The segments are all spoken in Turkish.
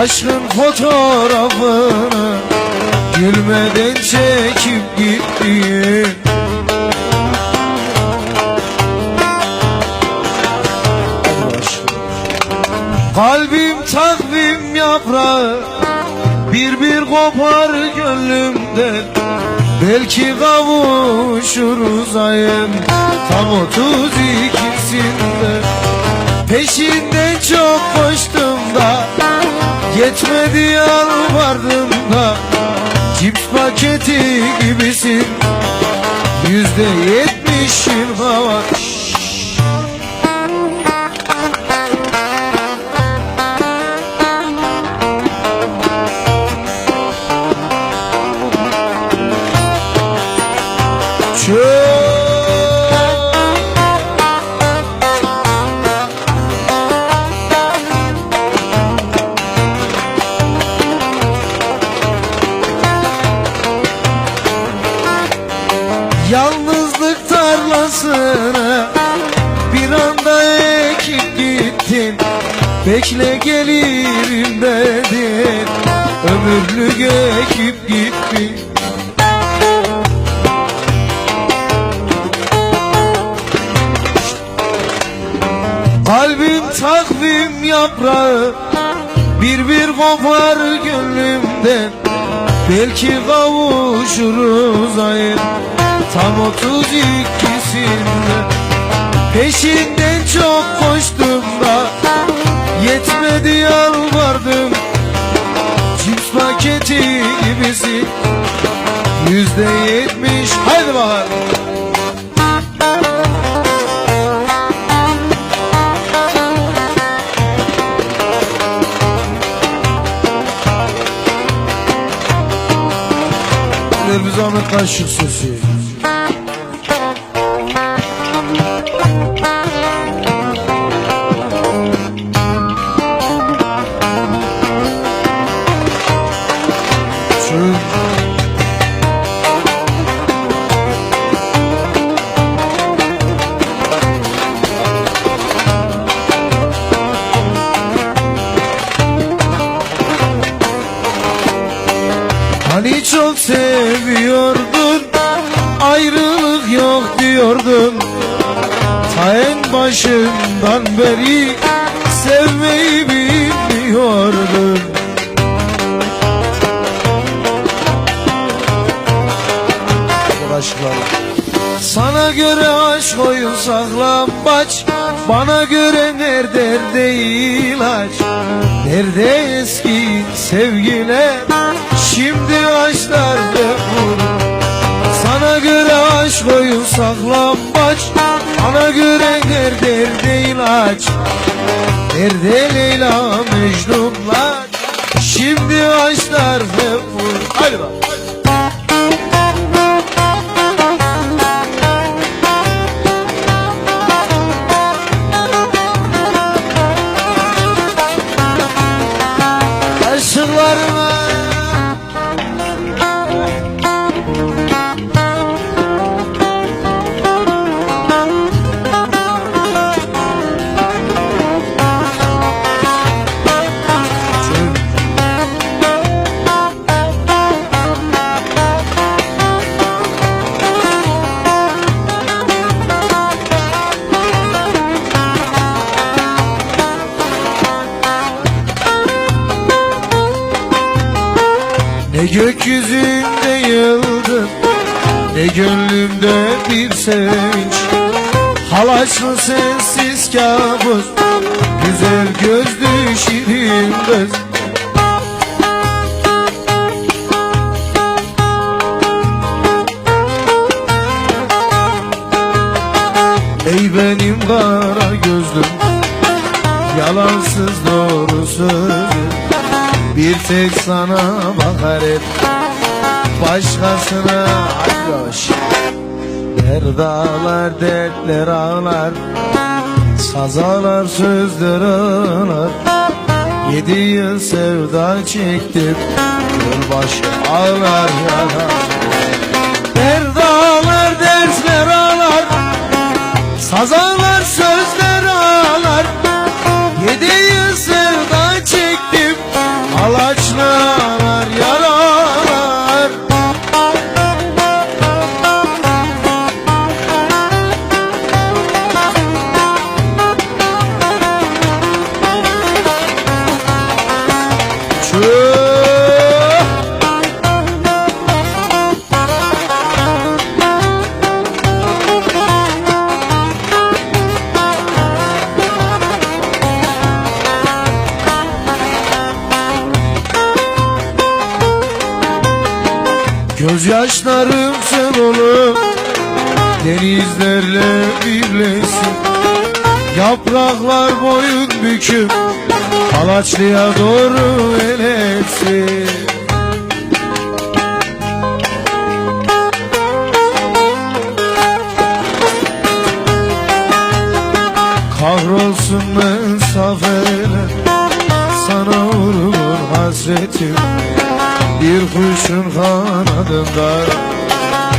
Aşkın fotoğrafını Gülmeden çekip gittin Kalbim takvim yaprağı Bir bir kopar gönlümden Belki kavuşuruz ayın Tam otuz ikisinde. Peşinden Yetmedi yalvardım da Cips paketi gibisin. Yüzde yetmişin hava Yalnızlık tarlasına bir anda ekip gittin. Bekle gelirim dedin Ömürlük ekip gittin Kalbim takvim yaprağı Bir bir kopar gönlümden. Belki kavuşuruz ayın Tam otuz ikisinde Peşinden çok koştum da Yetmedi yalvardım. Cips paketi gibisin Yüzde yetmiş. Haydi bakalım. Ver bir zahmet kaşık sesi. Şu Hani çok seviyordun Ayrılık yok diyordun. Ta en başından beri Sevmeyi bilmiyordun saklambaç. Bana göre nerede ilaç? Nerede eski sevgiler Şimdi aşklar vur Sana göre aşk oyun saklambaç. Bana göre nerede ilaç? Nerede Leyla Mecnunlar? Şimdi aşklar vur Hadi bak Ne gökyüzünde yıldız Ne gönlümde bir sevinç. Halaşlı sensiz kabus Güzel gözlü şirin kız Ey benim kara gözlüm Yalansız doğru sözüm Bir tek sana bakar hep Başkasına ayoş Der dağlar dertler ağlar. Sazalar sözler ağlar. Yedi yıl sevda çektim Yılbaşı ağlar yanar Der dağlar dertler ağlar. Sazalar Gözyaşlarım sen olup denizlerle birleşsin. Yapraklar boyun büküp Alaçlı'ya doğru el kuşun kanadında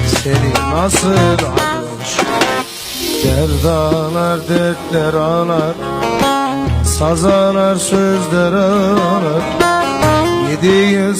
Seni nasıl almış? Derdalar dertler ağlar Sazalar sözler ağlar. Yedi yıl